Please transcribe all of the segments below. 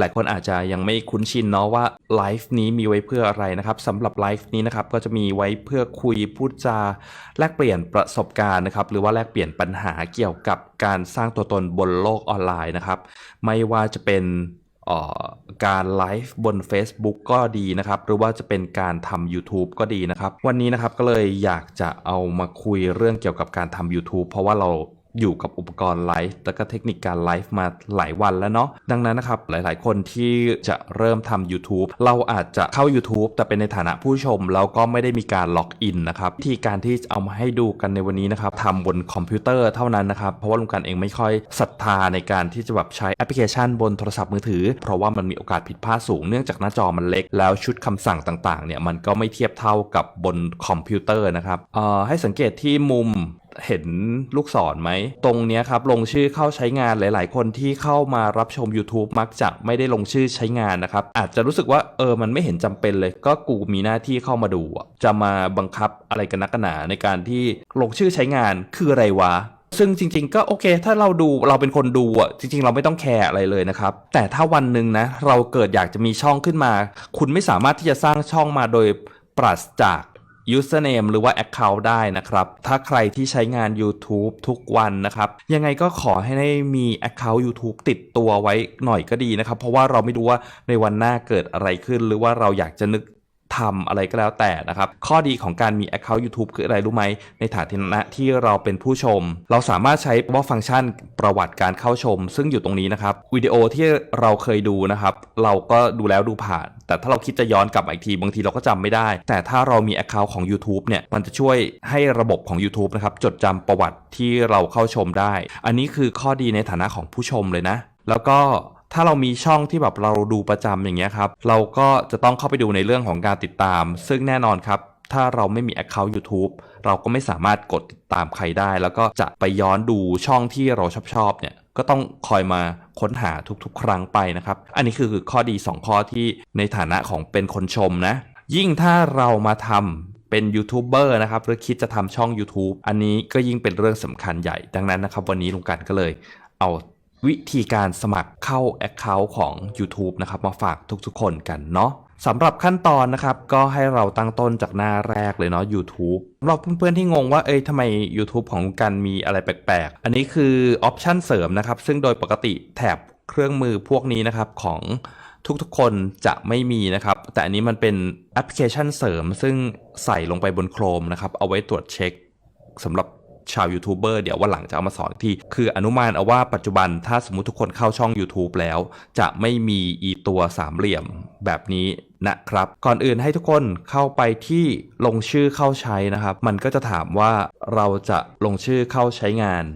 หลายๆ คนอาจจะยังไม่คุ้นชินเนาะว่าไลฟ์นี้มีไว้เพื่ออะไรนะครับสำหรับไลฟ์นี้นะครับก็จะมีไว้เพื่อคุยพูดจาแลกเปลี่ยนประสบการณ์นะครับหรือว่าแลกเปลี่ยนปัญหาเกี่ยวกับการสร้างตัวตนบนโลกออนไลน์นะครับ ไม่ว่าจะเป็นการไลฟ์บน Facebook ก็ดีนะครับ หรือว่าจะเป็นการทำ YouTube ก็ดีนะครับ วันนี้นะครับก็เลยอยากจะเอามาคุยเรื่องเกี่ยวกับการทำ YouTube เพราะว่าเรา อยู่กับอุปกรณ์ไลฟ์แล้วก็เทคนิคการไลฟ์มาหลายวันแล้วเนาะดังนั้นนะครับ หลายๆ คนที่จะเริ่มทำ YouTube เราอาจจะเข้า YouTube แต่เป็นในฐานะผู้ชม แล้วก็ไม่ได้มีการล็อกอินนะครับวิธีการที่เอามาให้ดูกันในวันนี้นะครับทำบนคอมพิวเตอร์เท่านั้นนะครับ เพราะว่าลุงกันเองไม่ค่อยศรัทธาในการที่จะแบบใช้แอปพลิเคชันบนโทรศัพท์มือถือ เพราะว่ามันมีโอกาสผิดพลาดสูงเนื่องจากหน้าจอมันเล็ก แล้วชุดคำสั่งต่าง ๆ เนี่ยมันก็ไม่เทียบเท่ากับบนคอมพิวเตอร์นะครับเอ่อให้สังเกตที่มุม เห็นลูกศรไหม ตรงนี้ครับ ลงชื่อเข้าใช้งานหลาย ๆ คนที่เข้ามารับชม YouTube มักจะไม่ได้ลงชื่อใช้งานนะครับ อาจจะรู้สึกว่าเออมันไม่เห็นจำเป็นเลย ก็กูมีหน้าที่เข้ามาดู จะมาบังคับอะไรกันนักกันหนาในการที่ลงชื่อใช้งานคืออะไรวะซึ่งจริงๆก็โอเค ถ้าเราดูเราเป็นคนดูอะจริง ๆ เราไม่ต้องแคร์อะไรเลยนะครับ แต่ถ้าวันหนึ่งนะ เราเกิดอยากจะมีช่องขึ้นมา คุณไม่สามารถที่จะสร้างช่องมาโดยปราศจาก username หรือว่า account ได้นะครับ ถ้าใครที่ใช้งาน YouTube ทุกวันนะครับ ยังไงก็ขอให้ได้มี account YouTube ติดตัวไว้หน่อยก็ดีนะครับ เพราะว่าเราไม่รู้ว่าในวันหน้าเกิดอะไรขึ้น หรือว่าเราอยากจะนึก ทำอะไรก็แล้วแต่นะครับ ข้อดีของการมี Account YouTube คืออะไรรู้ไหม ในฐานะที่เราเป็นผู้ชม เราสามารถใช้ว่าฟังก์ชันประวัติการเข้าชม ซึ่งอยู่ตรงนี้นะครับวิดีโอที่เราเคยดูนะครับ เราก็ดูแล้วดูผ่าน แต่ถ้าเราคิดจะย้อนกลับอีกที บางทีเราก็จำไม่ได้ แต่ถ้าเรามี Account ของ YouTube เนี่ยมันจะช่วยให้ระบบของ YouTube นะครับจดจำประวัติที่เราเข้าชมได้ อันนี้คือข้อดีในฐานะของผู้ชมเลยนะ แล้วก็ ถ้าเรามีช่องที่แบบเราดูประจำอย่างเงี้ยครับ เราก็จะต้องเข้าไปดูในเรื่องของการติดตาม ซึ่งแน่นอนครับ ถ้าเราไม่มี Account YouTube เราก็ไม่สามารถกดติดตามใครได้ แล้วก็จะไปย้อนดูช่องที่เราชอบชอบเนี่ยก็ต้องคอยมาค้นหาทุกๆ ครั้งไปนะครับ อันนี้คือข้อดี 2 ข้อที่ในฐานะของเป็นคนชมนะ ยิ่งถ้าเรามาทำเป็นยูทูบเบอร์นะครับหรือคิดจะทำช่อง YouTube อันนี้ก็ยิ่งเป็นเรื่องสำคัญใหญ่ ดังนั้นนะครับ วันนี้ลุงกันก็เลยเอา วิธีการสมัครเข้า Account ของ YouTube นะครับมาฝากทุกๆ คนกันเนาะสำหรับขั้นตอนนะครับ ก็ให้เราตั้งต้นจากหน้าแรกเลยเนาะ YouTube สำหรับเพื่อนๆที่งงว่าเอ้ยทำไม YouTube ของกันมีอะไรแปลกๆ อันนี้คือออปชันเสริมนะครับ ซึ่งโดยปกติแถบเครื่องมือพวกนี้นะครับของทุกๆ คนจะไม่มีนะครับ แต่อันนี้มันเป็นแอปพลิเคชันเสริม ซึ่งใส่ลงไปบน Chrome นะครับ เอาไว้ตรวจเช็คสำหรับ ชาวยูทูบเบอร์เดี๋ยววันหลังจะเอามาสอนอีกทีคืออนุมานเอาว่าปัจจุบันถ้าสมมติทุกคนเข้าช่อง YouTube แล้ว จะไม่มีอีตัวสามเหลี่ยมแบบนี้นะครับ ก่อนอื่นให้ทุกคนเข้าไปที่ลงชื่อเข้าใช้นะครับ มันก็จะถามว่าเราจะลงชื่อเข้าใช้งาน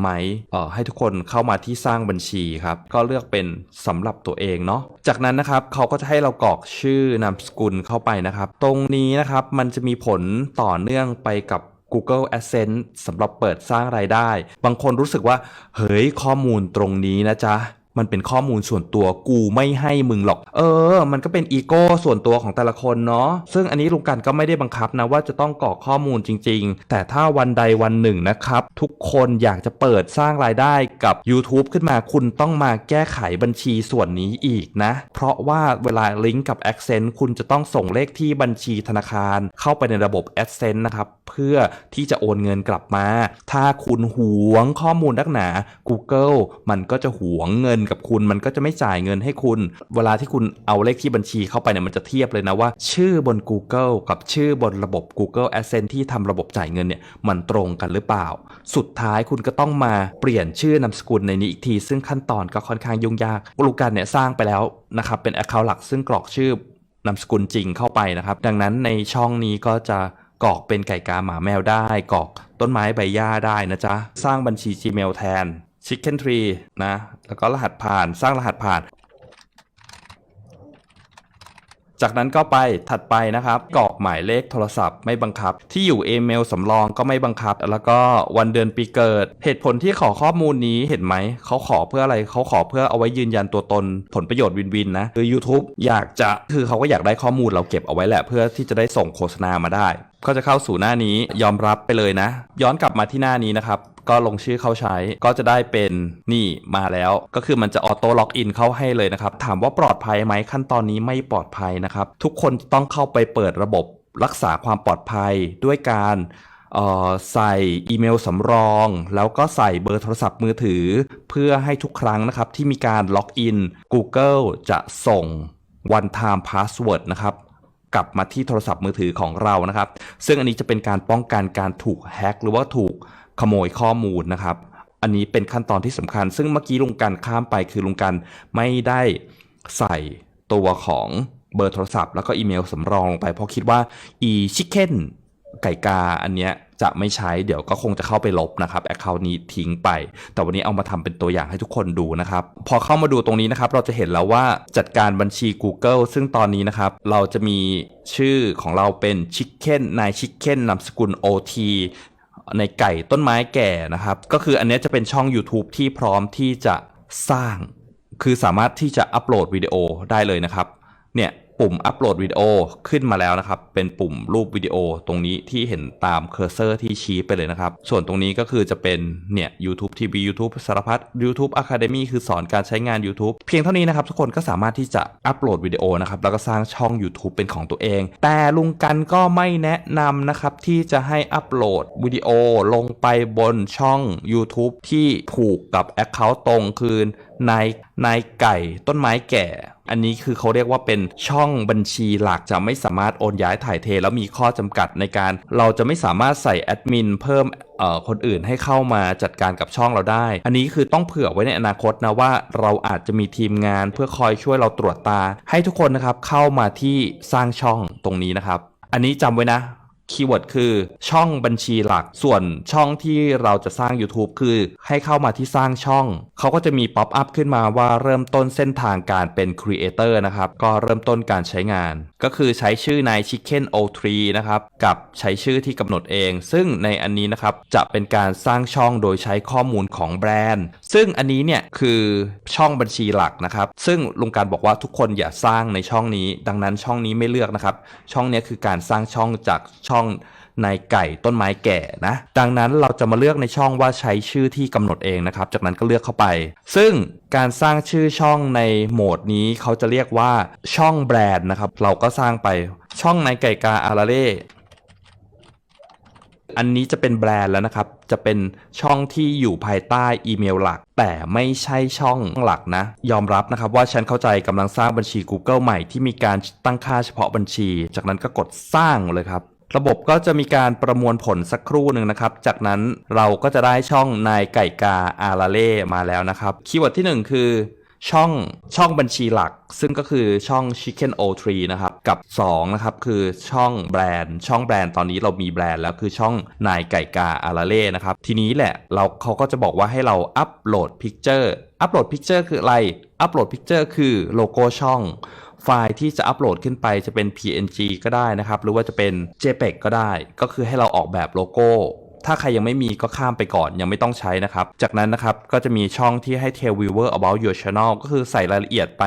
ไหมเอ่อให้ทุกคนเข้ามาที่สร้างบัญชีครับ ก็เลือกเป็นสำหรับตัวเองเนาะ จากนั้นนะครับเขาก็จะให้เรากรอกชื่อนามสกุลเข้าไปนะครับ ตรงนี้นะครับมันจะมีผลต่อเนื่องไปกับ Google Adsense สำหรับเปิดสร้างรายได้ บางคนรู้สึกว่า เฮ้ยข้อมูลตรงนี้นะจ๊ะ มันเป็นข้อมูลส่วนตัวกูไม่ให้มึงหรอก เออ มันก็เป็นอีโก้ส่วนตัวของแต่ละคนเนาะ ซึ่งอันนี้ลุงกันก็ไม่ได้บังคับนะว่าจะต้องกรอกข้อมูลจริง ๆ แต่ถ้าวันใดวันหนึ่งนะครับ ทุกคนอยากจะเปิดสร้างรายได้กับ YouTube ขึ้นมาคุณต้องมาแก้ไขบัญชีส่วนนี้อีกนะ เพราะว่าเวลาลิงก์กับ Accent คุณจะต้องส่งเลขที่บัญชีธนาคาร เข้าไปในระบบ Accent นะครับ เพื่อที่จะโอนเงินกลับมา ถ้าคุณหวงข้อมูลนักหนา Google มันก็จะหวงเงินกับคุณ มันก็จะไม่จ่ายเงินให้คุณ เวลาที่คุณเอาเลขที่บัญชีเข้าไปเนี่ยมันจะเทียบเลยนะว่า ชื่อบน Google กับชื่อบนระบบ Google Adsense ที่ทำระบบจ่ายเงินเนี่ยมันตรงกันหรือเปล่า สุดท้ายคุณก็ต้องมาเปลี่ยนชื่อนามสกุลในนี้อีกที ซึ่งขั้นตอนก็ค่อนข้างยุ่งยากลูกกันเนี่ยสร้างไปแล้วนะครับเป็น Account หลักซึ่งกรอกชื่อนามสกุลจริงเข้าไปนะครับ ดังนั้นในช่องนี้ก็จะกรอกเป็นไก่กาหมาแมวได้กรอกต้นไม้ใบหญ้าได้นะจ๊ะ สร้างบัญชี Gmail แทน Chicken Tree นะ แล้วก็รหัสผ่านสร้างรหัสผ่าน จากนั้นก็ไปถัดไปนะครับกรอกหมายเลขโทรศัพท์ไม่บังคับ ที่อยู่อีเมลสำรองก็ไม่บังคับ แล้วก็วันเดือนปีเกิด เหตุผลที่ขอข้อมูลนี้เห็นไหม เขาขอเพื่ออะไรเขาขอเพื่อเอาไว้ยืนยันตัวตน ผลประโยชน์วินวินนะคือ YouTube อยากจะคือเขาก็อยากได้ข้อมูลเราเก็บเอาไว้แหละเพื่อที่จะได้ส่งโฆษณามาได้ก็จะเข้าสู่หน้านี้ยอมรับไปเลยนะ ย้อนกลับมาที่หน้านี้นะครับ ก็ลงชื่อเข้าใช้ก็จะได้เป็นนี่มาแล้ว ก็คือมันจะออโต้ล็อกอินเข้าให้เลยนะครับ ถามว่าปลอดภัยไหมขั้นตอนนี้ไม่ปลอดภัยนะครับ ทุกคนต้องเข้าไปเปิดระบบรักษาความปลอดภัยด้วยการเอ่อใส่อีเมลสำรอง แล้วก็ใส่เบอร์โทรศัพท์มือถือ เพื่อให้ทุกครั้งนะครับที่มีการล็อกอิน Google จะส่ง one time password นะครับ กลับมาที่โทรศัพท์มือถือของเรานะครับ ซึ่งอันนี้จะเป็นการป้องกันการถูกแฮ็กหรือว่าถูกขโมยข้อมูลนะครับ อันนี้เป็นขั้นตอนที่สำคัญ ซึ่งเมื่อกี้ลุงกันข้ามไปคือลุงกันไม่ได้ใส่ตัวของเบอร์โทรศัพท์ แล้วก็อีเมลสำรองลงไปเพราะคิดว่าอีชิคเก้นไก่กาอันเนี้ย จะไม่ใช้เดี๋ยวก็คงจะเข้าไปลบนะครับแอคเคาท์นี้ทิ้งไป แต่วันนี้เอามาทำเป็นตัวอย่างให้ทุกคนดูนะครับ พอเข้ามาดูตรงนี้นะครับ เราจะเห็นแล้วว่าจัดการบัญชี Google ซึ่งตอนนี้นะครับ เราจะมีชื่อของเราเป็น Chicken นาย Chicken นามสกุล OT ในไก่ต้นไม้แก่นะครับ ก็คืออันนี้จะเป็นช่อง YouTube ที่พร้อมที่จะสร้าง คือสามารถที่จะอัปโหลดวิดีโอได้เลยนะครับ เนี่ย ปุ่มอัปโหลดวิดีโอขึ้นมาแล้วนะครับ เป็นปุ่มรูปวิดีโอตรงนี้ที่เห็นตามเคอร์เซอร์ที่ชี้ไปเลยนะครับ ส่วนตรงนี้ก็คือจะเป็นเนี่ย YouTube TV YouTube สารพัด YouTube Academy คือสอนการใช้งาน YouTube เพียงเท่านี้นะครับ ทุกคนก็สามารถที่จะอัปโหลดวิดีโอนะครับ แล้วก็สร้างช่อง YouTube เป็นของตัวเอง แต่ลุงกันก็ไม่แนะนำนะครับ ที่จะให้อัปโหลดวิดีโอลงไปบนช่อง YouTube ที่ผูกกับ Account ตรงคือนายนายไก่ต้นไม้แก่ อันนี้คือเขาเรียกว่าเป็นช่องบัญชีหลักจะไม่สามารถโอนย้ายถ่ายเท แล้วมีข้อจำกัดในการ เราจะไม่สามารถใส่แอดมินเพิ่มคนอื่นให้เข้ามาจัดการกับช่องเราได้ อันนี้คือต้องเผื่อไว้ในอนาคตนะว่าเราอาจจะมีทีมงานเพื่อคอยช่วยเราตรวจตา ให้ทุกคนนะครับเข้ามาที่สร้างช่องตรงนี้นะครับ อันนี้จำไว้นะ คีย์เวิร์ดคือช่องบัญชีหลัก ส่วนช่องที่เราจะสร้าง YouTube คือให้เข้ามาที่สร้างช่อง เขาก็จะมีป๊อปอัพขึ้นมาว่าเริ่มต้นเส้นทางการเป็นครีเอเตอร์นะครับ ก็เริ่มต้นการใช้งาน ก็คือใช้ชื่อนาย Chicken O3 นะครับ กับใช้ชื่อที่กำหนดเอง ซึ่งในอันนี้นะครับ จะเป็นการสร้างช่องโดยใช้ข้อมูลของแบรนด์ ซึ่งอันนี้เนี่ยคือช่องบัญชีหลักนะครับ ซึ่งลุงการบอกว่าทุกคนอย่าสร้างในช่องนี้ ดังนั้นช่องนี้ไม่เลือกนะครับ ช่องนี้คือการสร้างช่องจากช่องนายไก่ต้นไม้แก่นะ ดังนั้นเราจะมาเลือกในช่องว่าใช้ชื่อที่กำหนดเองนะครับ จากนั้นก็เลือกเข้าไป ซึ่งการสร้างชื่อช่องในโหมดนี้เขาจะเรียกว่าช่องแบรนด์นะครับ เราก็สร้างไปช่องนายไก่กาอาราเล่อันนี้จะเป็นแบรนด์แล้วนะครับ จะเป็นช่องที่อยู่ภายใต้อีเมลหลัก แต่ไม่ใช่ช่องหลักนะ ยอมรับนะครับว่าฉันเข้าใจกำลังสร้างบัญชี Google ใหม่ที่มีการตั้งค่าเฉพาะบัญชี จากนั้นก็กดสร้างเลยครับ ระบบก็จะมีการประมวลผลสักครู่หนึ่งนะครับ จากนั้นเราก็จะได้ช่องนายไก่กาอาราเล่มาแล้วนะครับ คีย์เวิร์ดที่หนึ่งคือช่องช่องบัญชีหลัก ซึ่งก็คือช่อง Chicken O3 นะครับ กับ 2 นะครับ คือช่องแบรนด์ ช่องแบรนด์ตอนนี้เรามีแบรนด์แล้วคือช่องนายไก่กาอาราเล่นะครับ ทีนี้แหละเราเขาก็จะบอกว่าให้เราอัปโหลดพิกเจอร์อัปโหลดพิกเจอร์คืออะไรอัปโหลดพิกเจอร์คือโลโก้ช่อง ไฟล์ที่จะอัปโหลดขึ้นไปจะเป็น PNG ก็ได้นะครับ หรือว่าจะเป็น JPEG ก็ได้ ก็คือให้เราออกแบบโลโก้ ถ้าใครยังไม่มีก็ข้ามไปก่อนยังไม่ต้องใช้นะครับ จากนั้นนะครับก็จะมีช่องที่ให้ tell viewer about your channel ก็คือใส่รายละเอียดไป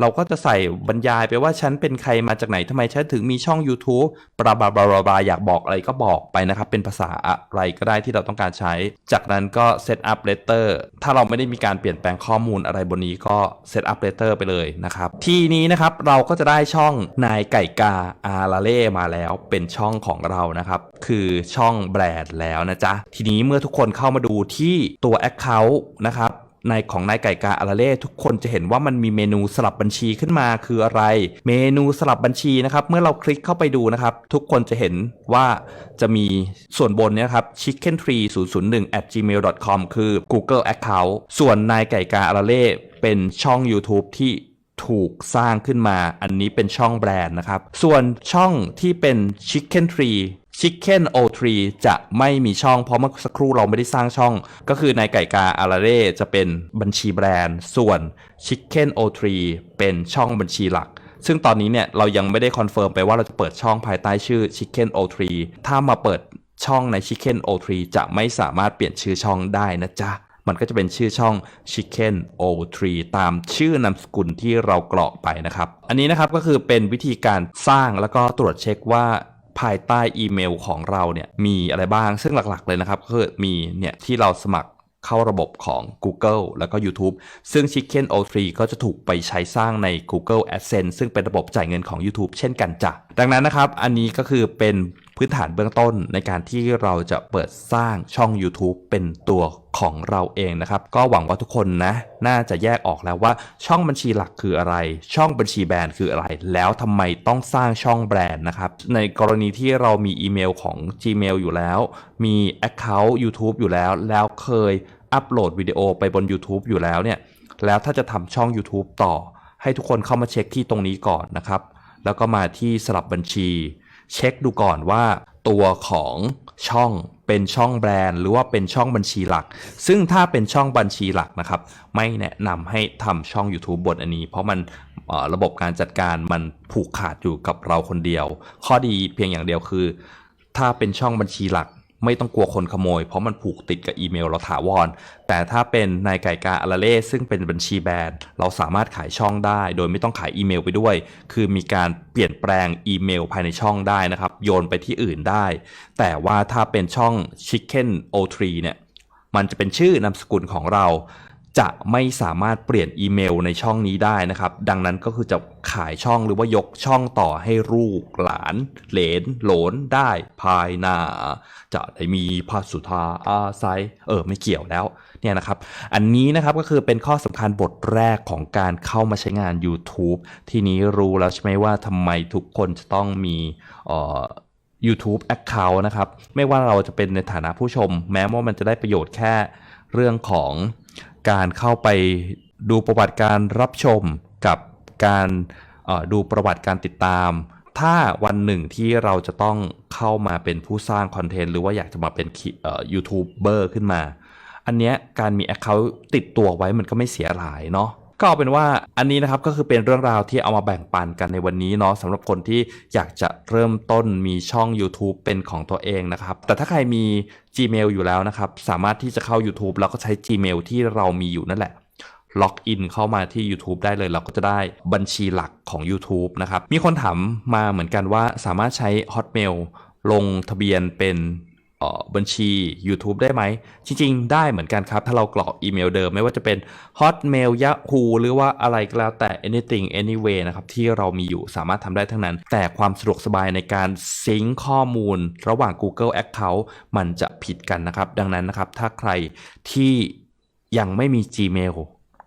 เราก็จะใส่บรรยายไปว่าฉันเป็นใครมาจากไหนทำไมฉันถึงมีช่อง YouTube บลาบลาบลาบลาบาอยากบอกอะไรก็บอกไปนะครับ เป็นภาษาอะไรก็ได้ที่เราต้องการใช้ จากนั้นก็ set up letter ถ้าเราไม่ได้มีการเปลี่ยนแปลงข้อมูลอะไรบนนี้ก็ set up letter ไปเลยนะครับ ทีนี้นะครับเราก็จะได้ช่องนายไก่กาอาราเล่มาแล้ว เป็นช่องของเรานะครับ คือช่องแบรนด์แล้วนะจ๊ะ ทีนี้เมื่อทุกคนเข้ามาดูที่ตัว Account นะครับในของนายไก่กาอาราเล่ทุกคนจะเห็นว่ามันมีเมนูสลับบัญชีขึ้นมาคืออะไร เมนูสลับบัญชีนะครับ เมื่อเราคลิกเข้าไปดูนะครับ ทุกคนจะเห็นว่าจะมีส่วนบนเนี้ยครับ chicken tree 0 0 1 at gmail com คือ Google Account ส่วนนายไก่กาอาราเล่เป็นช่อง YouTube ที่ถูกสร้างขึ้นมา อันนี้เป็นช่องแบรนด์นะครับ ส่วนช่องที่เป็น Chicken Tree Chicken O3 จะไม่มีช่องเพราะเมื่อสักครู่เราไม่ได้สร้างช่อง ก็คือในไก่กาอาราเร่จะเป็นบัญชีแบรนด์ ส่วน Chicken O3 เป็นช่องบัญชีหลัก ซึ่งตอนนี้เนี่ยเรายังไม่ได้คอนเฟิร์มไปว่าเราจะเปิดช่องภายใต้ชื่อ Chicken O3 ถ้ามาเปิดช่องใน Chicken O3 จะไม่สามารถเปลี่ยนชื่อช่องได้นะจ๊ะมันก็จะเป็นชื่อช่อง Chicken O3 ตามชื่อนามสกุลที่เรากรอกไปนะครับ อันนี้นะครับก็คือเป็นวิธีการสร้างแล้วก็ตรวจเช็คว่า ภายใต้อีเมลของเราเนี่ยมีอะไรบ้าง ซึ่งหลักๆเลยนะครับก็คือมีเนี่ยที่เราสมัครเข้าระบบของ Google แล้วก็ YouTube ซึ่ง Chicken O3 ก็จะถูกไปใช้สร้างใน Google AdSense ซึ่งเป็นระบบจ่ายเงินของ YouTube เช่นกันจ้ะดังนั้นนะครับ อันนี้ก็คือเป็น พื้นฐานเบื้องต้นในการที่เราจะเปิดสร้างช่อง YouTube เป็นตัวของเราเองนะครับ ก็หวังว่าทุกคนนะ น่าจะแยกออกแล้วว่าช่องบัญชีหลักคืออะไร ช่องบัญชีแบรนด์คืออะไร แล้วทำไมต้องสร้างช่องแบรนด์นะครับ ในกรณีที่เรามีอีเมลของ Gmail อยู่แล้ว มี Account YouTube อยู่แล้ว แล้วเคยอัปโหลดวิดีโอไปบน YouTube อยู่แล้วเนี่ย แล้วถ้าจะทำช่อง YouTube ต่อ ให้ทุกคนเข้ามาเช็คที่ตรงนี้ก่อนนะครับ แล้วก็มาที่สลับบัญชี เช็คดูก่อนว่าตัวของช่องเป็นช่องแบรนด์ หรือว่าเป็นช่องบัญชีหลัก ซึ่งถ้าเป็นช่องบัญชีหลักนะครับ ไม่แนะนำให้ทำช่อง YouTube บนอันนี้ เพราะมันระบบการจัดการมันผูกขาดอยู่กับเราคนเดียว ข้อดีเพียงอย่างเดียวคือ ถ้าเป็นช่องบัญชีหลัก ไม่ต้องกลัวคนขโมย เพราะมันผูกติดกับอีเมลเราถาวร แต่ถ้าเป็นนายไก่กาอาราเล่ซึ่งเป็นบัญชีแบรนด์ เราสามารถขายช่องได้ โดยไม่ต้องขายอีเมลไปด้วย คือมีการเปลี่ยนแปลงอีเมลภายในช่องได้นะครับ โยนไปที่อื่นได้ แต่ว่าถ้าเป็นช่อง Chicken O3 เนี่ย มันจะเป็นชื่อนามสกุลของเรา จะไม่สามารถเปลี่ยนอีเมลในช่องนี้ได้นะครับ ดังนั้นก็คือจะขายช่องหรือว่ายกช่องต่อให้ลูกหลาน เหลน หลนได้ภายหน้า จะได้มีพระสุธาอาศัยเออไม่เกี่ยวแล้วเนี่ยนะครับ อันนี้นะครับก็คือเป็นข้อสำคัญบทแรกของการเข้ามาใช้งาน YouTube ทีนี้รู้แล้วใช่ไหมว่าทำไมทุกคนจะต้องมีเอ่อ YouTube Account นะครับ ไม่ว่าเราจะเป็นในฐานะผู้ชม แม้ว่ามันจะได้ประโยชน์แค่เรื่องของ การเข้าไปดูประวัติการรับชมกับการดูประวัติการติดตาม ถ้าวันหนึ่งที่เราจะต้องเข้ามาเป็นผู้สร้างคอนเทนต์หรือว่าอยากจะมาเป็นยูทูบเบอร์ขึ้นมา อันเนี้ยการมี Account ติดตัวไว้มันก็ไม่เสียหายเนาะ ก็เอาเป็นว่าอันนี้นะครับก็คือเป็นเรื่องราวที่เอามาแบ่งปันกันในวันนี้เนาะสำหรับคนที่อยากจะเริ่มต้นมีช่อง YouTube เป็นของตัวเองนะครับ แต่ถ้าใครมี Gmail อยู่แล้วนะครับ สามารถที่จะเข้า YouTube แล้วก็ใช้ Gmail ที่เรามีอยู่นั่นแหละล็อกอินเข้ามาที่ YouTube ได้เลยเราก็จะได้บัญชีหลักของ YouTube นะครับ มีคนถามมาเหมือนกันว่าสามารถใช้ Hotmail ลงทะเบียนเป็น บัญชี YouTube ได้ไหม จริง ๆ ได้เหมือนกันครับ ถ้าเรากรอกอีเมลเดิมไม่ว่าจะเป็น Hotmail Yahoo หรือว่าอะไรก็แล้วแต่ anything anyway นะครับที่เรามีอยู่สามารถทำได้ทั้งนั้น แต่ความสะดวกสบายในการซิงค์ข้อมูล ระหว่าง Google Account มันจะผิดกันนะครับ ดังนั้นนะครับ ถ้าใครที่ยังไม่มี Gmail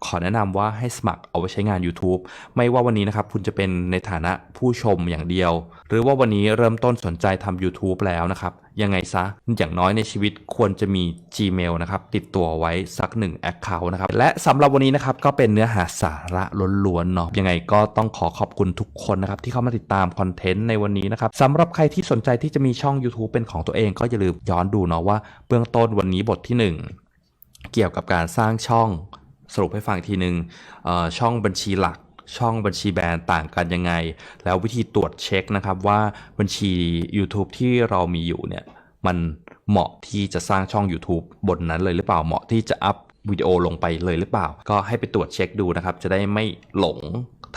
ขอแนะนำว่าให้สมัครเอาไว้ใช้งาน YouTube ไม่ว่าวันนี้นะครับคุณจะเป็นในฐานะผู้ชมอย่างเดียว หรือว่าวันนี้เริ่มต้นสนใจทำ YouTube แล้วนะครับ ยังไงซะ อย่างน้อยในชีวิตควรจะมี Gmail นะครับ ติดตัวไว้สักหนึ่ง Account นะครับ และสำหรับวันนี้นะครับ ก็เป็นเนื้อหาสาระล้วนๆเนาะยังไงก็ต้องขอขอบคุณทุกคนนะครับ ที่เข้ามาติดตามคอนเทนต์ในวันนี้นะครับสำหรับใครที่สนใจที่จะมีช่อง YouTube เป็นของตัวเองก็อย่าลืมย้อนดูเนาะว่าเบื้องต้นวันนี้บทที่หนึ่งเกี่ยวกับการสร้างช่อง สรุปให้ฟังทีหนึ่งช่องบัญชีหลักช่องบัญชีแบรนด์ต่างกันยังไง แล้ววิธีตรวจเช็คนะครับว่าบัญชี YouTube ที่เรามีอยู่เนี่ยมันเหมาะที่จะสร้างช่อง YouTube บนนั้นเลยหรือเปล่าเหมาะที่จะอัพวิดีโอลงไปเลยหรือเปล่า ก็ให้ไปตรวจเช็คดูนะครับ จะได้ไม่หลง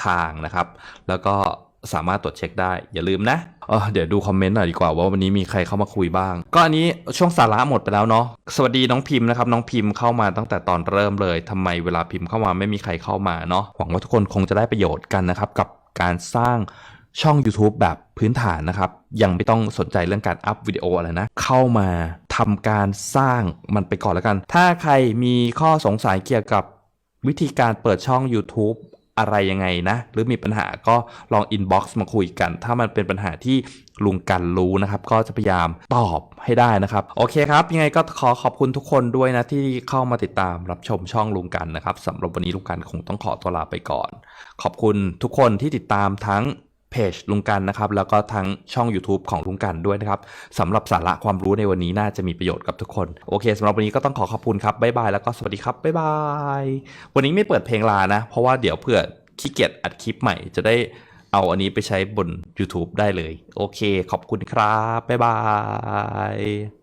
ทางนะครับ แล้วก็ สามารถตรวจเช็คได้ อย่าลืมนะเออเดี๋ยวดูคอมเมนต์หน่อยดีกว่าว่าวันนี้มีใครเข้ามาคุยบ้าง ก็อันนี้ช่วงสาระหมดไปแล้วเนาะสวัสดีน้องพิมพ์นะครับน้องพิมพ์เข้ามาตั้งแต่ตอนเริ่มเลยทำไมเวลาพิมพ์เข้ามาไม่มีใครเข้ามาเนาะหวังว่าทุกคนคงจะได้ประโยชน์กันนะครับกับการสร้างช่อง YouTube แบบพื้นฐานนะครับ ยังไม่ต้องสนใจเรื่องการอัพวิดีโออะไรนะ เข้ามาทำการสร้างมันไปก่อนแล้วกัน ถ้าใครมีข้อสงสัยเกี่ยวกับวิธีการเปิดช่อง YouTube อะไรยังไงนะ หรือมีปัญหาก็ลองอินบ็อกซ์มาคุยกัน ถ้ามันเป็นปัญหาที่ลุงกันรู้นะครับ ก็จะพยายามตอบให้ได้นะครับ โอเคครับ ยังไงก็ขอขอบคุณทุกคนด้วยนะ ที่เข้ามาติดตามรับชมช่องลุงกันนะครับสำหรับวันนี้ลุงกันคงต้องขอตัวลาไปก่อน ขอบคุณทุกคนที่ติดตามทั้ง เพจลุงกันนะครับ แล้วก็ทั้งช่อง YouTube ของลุงกันด้วยนะครับสำหรับสาระความรู้ในวันนี้น่าจะมีประโยชน์กับทุกคน โอเคสำหรับวันนี้ก็ต้องขอขอบคุณครับบ๊ายบายแล้วก็สวัสดีครับบ๊ายบายวันนี้ไม่เปิดเพลงลานะ เพราะว่าเดี๋ยวเผื่อขี้เกียจอัดคลิปใหม่จะได้เอาอันนี้ไปใช้บน YouTube ได้เลย โอเค ขอบคุณครับ บ๊ายบาย